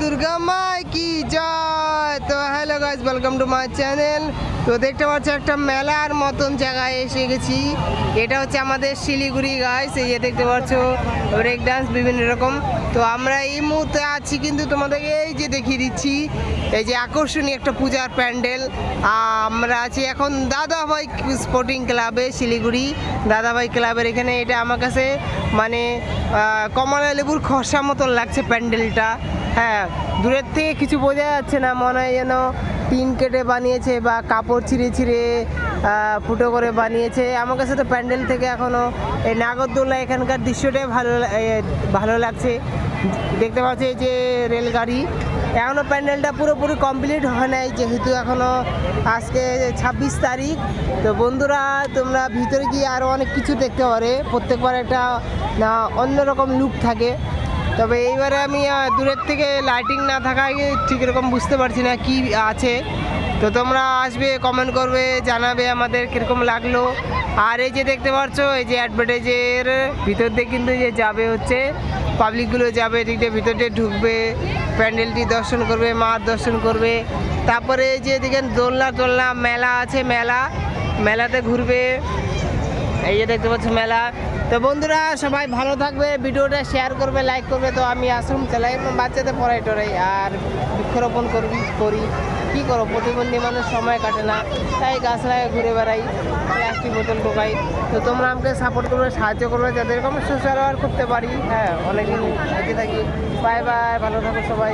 দুর্গা মাই কি জয়। তো hello guys welcome to my channel তো দেখতে পাচ্ছ একটা মেলার মতন জায়গায় এসে গেছি। এটা হচ্ছে আমাদের শিলিগুড়ি গাইস এই যে দেখতে পাচ্ছ ব্রেক ডান্স বিভিন্ন রকম। তো আমরা এই মুহূর্তে আছি কিন্তু তোমাদেরকে এই যে দেখিয়ে দিচ্ছি, এই যে আকর্ষণীয় একটা পূজার প্যান্ডেল। আমরা আছি এখন দাদাভাই স্পোর্টিং ক্লাবে শিলিগুড়ি। দাদাভাই ক্লাবের এখানে এটা আমার কাছে মানে কমলা লেবুর খসা মতন লাগছে প্যান্ডেলটা। হ্যাঁ দূরের থেকে কিছু বোঝা যাচ্ছে না, মনে হয় যেন টিন কেটে বানিয়েছে বা কাপড় ছিঁড়ে ছিঁড়ে ফুটো করে বানিয়েছে। আমার কাছে তো প্যান্ডেল থেকে এখনও এই নাগরদোল্লা এখানকার দৃশ্যটাই ভালো ভালো লাগছে। দেখতে পাচ্ছি যে রেলগাড়ি। এখনও প্যান্ডেলটা পুরোপুরি কমপ্লিট হয় নাই, যেহেতু এখনও আজকে ছাব্বিশ তারিখ। তো বন্ধুরা, তোমরা ভিতরে গিয়ে আরও অনেক কিছু দেখতে পারে। প্রত্যেকবার একটা অন্যরকম লুক থাকে। তবে এইবারে আমি দূরের থেকে লাইটিং না থাকায় ঠিক এরকম বুঝতে পারছি না কি আছে। তো তোমরা আসবে কমেন্ট করবে, জানাবে আমাদের কীরকম লাগল। আর এই যে দেখতে পাচ্ছ, এই যে অ্যাডভার্টাইজের ভিতর দিয়ে কিন্তু যে যাবে হচ্ছে পাবলিকগুলো যাবে, এদিক দিয়ে ভিতর দিয়ে ঢুকবে প্যান্ডেলটি দর্শন করবে মার দর্শন করবে। তারপরে এই যে এদিকে দোলনা টোলনা, মেলা আছে, মেলা। মেলাতে ঘুরবে। এই যে দেখতে পাচ্ছ, মেলা। তো বন্ধুরা, সবাই ভালো থাকবে, ভিডিওটা শেয়ার করবে লাইক করবে। তো আমি আশ্রম চালাই বাচ্চাদের পড়াই টড়াই আর বৃক্ষরোপণ করবি, করি। কী করো প্রতিবন্ধী মানুষ সময় কাটে না। তাই গাছ লাগায় ঘুরে বেড়াই প্লাস্টিক বোতল ঢোকাই। তো তোমরা আমাকে সাপোর্ট করবে, সাহায্য করবে, যাদের এরকম সোশ্যাল ওয়ার্ক করতে পারি। হ্যাঁ অনেকদিন থাকি বাই বাই ভালো থাকো সবাই।